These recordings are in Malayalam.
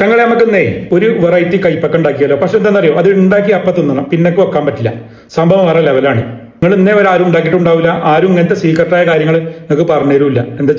ചങ്ങളെ നമുക്കെന്നേ ഒരു വെറൈറ്റി കൈപ്പൊക്കെ ഉണ്ടാക്കിയാലോ പക്ഷെ എന്താണെന്നറിയോ അത് ഉണ്ടാക്കി അപ്പം തിന്നണം. പിന്നൊക്കെ വെക്കാൻ പറ്റില്ല. സംഭവം വേറെ ലെവലാണ് നിങ്ങൾ ഇന്നേ വരെ ആരും ഉണ്ടാക്കിയിട്ടുണ്ടാവില്ല. ആരും ഇങ്ങനത്തെ സീക്രട്ടായ കാര്യങ്ങൾ നിങ്ങൾക്ക് പറഞ്ഞു തരൂല്ല എന്താ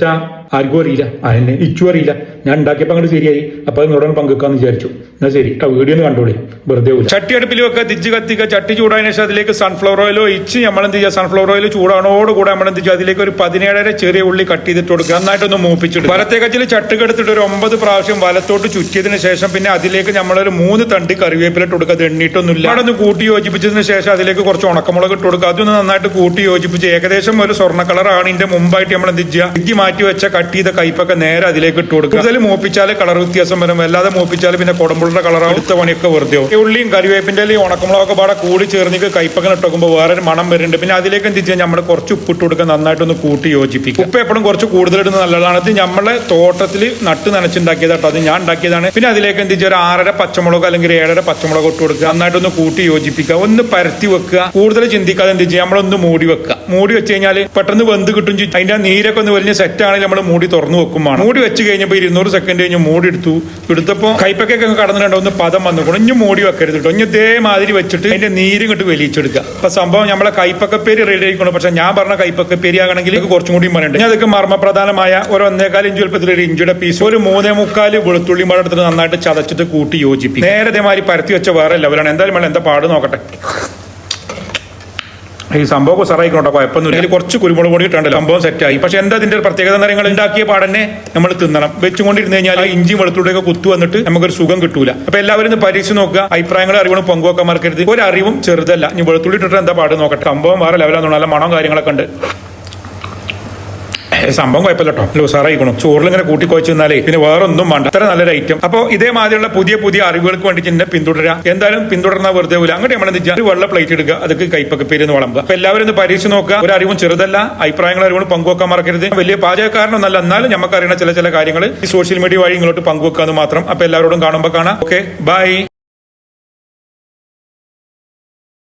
ആർക്കും അറിയില്ല അതിനെ ഇച്ചു അറിയില്ല. ഞാൻ ഉണ്ടാക്കിയപ്പോൾ അങ്ങോട്ട് ശരിയായി. അപ്പൊ നിങ്ങളോട് പങ്കുവെക്കാന്ന് വിചാരിച്ചു. എന്നാ ശരി ആ വീഡിയോ ഒന്ന് കണ്ടോളി. വെറുതെ ചട്ടി വെക്കുക തിച്ച് കത്തിക്കുക ചട്ടി ചൂടായ ശേഷം അതിലേക്ക് സൺഫ്ലവർ ഓയിലോ ഇച്ച് നമ്മൾ എന്ത് ചെയ്യുക സൺഫ്ലവർ ഓയിൽ ചൂടാണോട് കൂടെ നമ്മൾ എന്ത് ചെയ്യുക അതിലേക്ക് ഒരു പതിനേഴര ചെറിയ ഉള്ളി കട്ട് ചെയ്തിട്ട് കൊടുക്കുക. നന്നായിട്ടൊന്ന് മൂപ്പിച്ചിട്ട് വലത്തെ കച്ചിൽ ചട്ടുക എടുത്തിട്ട് ഒരു ഒമ്പത് പ്രാവശ്യം വലത്തോട്ട് ചുറ്റിയതിനു ശേഷം പിന്നെ അതിലേക്ക് നമ്മളൊരു മൂന്ന് തണ്ട് കറിവേപ്പില ഇട്ട് കൊടുക്കുക. അത് എണ്ണീട്ടൊന്നുമില്ല. അവിടെ ഒന്ന് കൂട്ടി യോജിപ്പിച്ചതിന് ശേഷം അതിലേക്ക് കുറച്ച് ഉണക്കമുളക് ഇട്ട് കൊടുക്കുക. അതൊന്ന് നന്നായിട്ട് കൂട്ടി യോജിപ്പിച്ച് ഏകദേശം ഒരു സ്വർണ കളറാണ് ഇതിന്റെ മുമ്പായിട്ട് നമ്മൾ എന്ത് ചെയ്യുക ഇഞ്ചി മാറ്റി വെച്ച കട്ട് ചെയ്ത കൈപ്പൊക്കെ നേരെ അതിലേക്ക് ഇട്ട് കൊടുക്കുക. കൂടുതൽ മോപ്പിച്ചാൽ കളർ വ്യത്യാസം വരും. അല്ലാതെ മൂപ്പിച്ചാൽ പിന്നെ കുടമ്പുളുടെ കളർ അടുത്ത പണിയൊക്കെ വെറുതെ ഉള്ളിയും കറിവേപ്പിന്റെ ഇലയും ഉണക്കമുളകൊക്കെ പാടെ കൂടി ചേർന്നിക്ക് കയ്പൊക്കെ ഇട്ട് വെക്കുമ്പോൾ വേറെ ഒരു മണം വരുന്നുണ്ട്. പിന്നെ അതിലേക്ക് എന്ത് ചെയ്യാൻ നമ്മൾ കുറച്ച് ഉപ്പ് ഇട്ട് കൊടുക്കുക. നന്നായിട്ടൊന്ന് കൂട്ടി യോജിപ്പിക്കും ഉപ്പ് എപ്പോഴും കുറച്ച് കൂടുതലിടുന്ന നല്ലതാണ്. ഇത് നമ്മളെ തോട്ടത്തിൽ നട്ട് നനച്ചുണ്ടാക്കിയതാട്ടോ അത് ഞാൻ ഉണ്ടാക്കിയതാണ്. പിന്നെ അതിലേക്ക് എന്ത് ചെയ്യുക? ഒരു ആറര പച്ചമുളക് അല്ലെങ്കിൽ ഏഴര പച്ചമുളക് ഇട്ട് കൊടുക്കുക. നന്നായിട്ടൊന്ന് കൂട്ടി യോജിപ്പിക്കുക. ഒന്ന് പരത്തി വെക്കുക. കൂടുതൽ ചിന്തിക്കാതെ എന്ത് ചെയ്യുക? നമ്മളൊന്ന് മൂടി വെക്കുക. മൂടി വെച്ച് കഴിഞ്ഞാൽ പെട്ടെന്ന് വെന്ത് കിട്ടും അതിന്റെ നീരൊക്കെ ഒന്ന് വലിയ സെറ്റ് ആണെങ്കിൽ നമ്മൾ മൂടി തുറന്നു വെക്കുമ്പോൾ മൂടി വെച്ച് കഴിഞ്ഞപ്പോൾ ഇരുന്നൂറ് സെക്കൻഡ് കഴിഞ്ഞ് മൂടി എടുത്തു. എടുത്തപ്പോൾ കൈപ്പൊക്കെ കടന്നിട്ടുണ്ടോ. ഒന്ന് പദം വന്നു കുഞ്ഞു മൂടി വെക്കരുത് കേട്ടോ ഇനി ഇതേമാതിരി വെച്ചിട്ട് അതിന്റെ നീരും ഇങ്ങോട്ട് വലിച്ചെടുക്കുക അപ്പൊ സംഭവം നമ്മളെ കൈപ്പക്കപ്പേര് റെഡി ആയിക്കണം പക്ഷെ ഞാൻ പറഞ്ഞ കൈപ്പക്കപ്പേരി ആകണമെങ്കിൽ കുറച്ചും കൂടി പറയണ്ട് ഇനി അതൊക്കെ മർമ്മപ്രധാനമായ ഒരു ഒന്നേകാൽ ഇഞ്ച് വലുപ്പത്തിൽ ഒരു ഇഞ്ചിയുടെ പീസ് ഒരു മൂന്നേ മുക്കാൽ വെളുത്തുള്ളി മഴ എടുത്തിട്ട് നന്നായിട്ട് ചതച്ചിട്ട് കൂട്ടി യോജിപ്പിക്കും നേരെ ഇതേമാതിരി പരത്തി വെച്ച വേറെ ലെവലാണ് എന്തായാലും നമ്മൾ എന്താ പാട് നോക്കട്ടെ. ഈ സംഭവം ഉസാറായിക്കോട്ടെ കുഴപ്പമൊന്നുമില്ല. ഇതിൽ കുറച്ച് കുരുമുളക് പൊടി ഇട്ടുണ്ടല്ലോ. സംഭവം സെറ്റായി പക്ഷെ എന്താ ഇതിന്റെ ഒരു പ്രത്യേകത നിറങ്ങൾ നിങ്ങൾ ഉണ്ടാക്കിയ പാടന്നെ നമ്മൾ തിന്നണം. വെച്ചുകൊണ്ടിരുന്ന് കഴിഞ്ഞാൽ ഇഞ്ചി വെളുത്തുള്ളിയൊക്കെ കുത്തു വന്നിട്ട് നമുക്കൊരു സുഖം കിട്ടൂല. അപ്പൊ എല്ലാവരും ഒന്ന് പരീക്ഷിച്ച് നോക്കുക. അഭിപ്രായങ്ങളും അറിവുകളും പങ്കുവെക്കാൻ മറക്കരുത്. ഒരു അറിവും ചെറുതല്ല. ഇനി വെളുത്തുള്ളി ഇട്ടിട്ട് എന്താ പാട് നോക്കട്ടെ. സംഭവം വേറെ ലെവലാണെന്നുള്ള മണം കാര്യങ്ങളൊക്കെ ഉണ്ട്. സംഭവം കുഴപ്പമില്ല കേട്ടോ അല്ല ഉസാറായിക്കണം ചോറിൽ ഇങ്ങനെ കൂട്ടി കുഴച്ച് പിന്നെ വേറെ ഒന്നും വേണ്ട. അത്ര നല്ലൊരു ഐറ്റം അപ്പോൾ ഇതേമാതിരിയുള്ള പുതിയ പുതിയ അറിവുകൾക്ക് വേണ്ടി എന്നെ പിന്തുടരാ എന്തായാലും പിന്തുടർന്നാ വെറുതെ പോലും അങ്ങോട്ട് നമ്മൾ എന്താ ഒരു വെള്ള പ്ലേറ്റ് എടുക്കുക അതൊക്കെ കൈപ്പൊക്കെ പേര് വളമ്പുക. അപ്പൊ എല്ലാവരും ഒന്ന് പരീക്ഷിച്ച് നോക്കുക. ഒരു അറിവും ചെറുതല്ല. അഭിപ്രായങ്ങൾ അറിവുകൾ പങ്കുവെക്കാൻ മറക്കരുത്. വലിയ പാചകക്കാരനൊന്നല്ല എന്നാലും നമുക്ക് അറിയുന്ന ചില ചില കാര്യങ്ങൾ ഈ സോഷ്യൽ മീഡിയ വഴി ഇങ്ങോട്ട് പങ്കുവെക്കാന്ന് മാത്രം. അപ്പൊ എല്ലാവരോടും കാണുമ്പോൾ കാണാം. Okay bye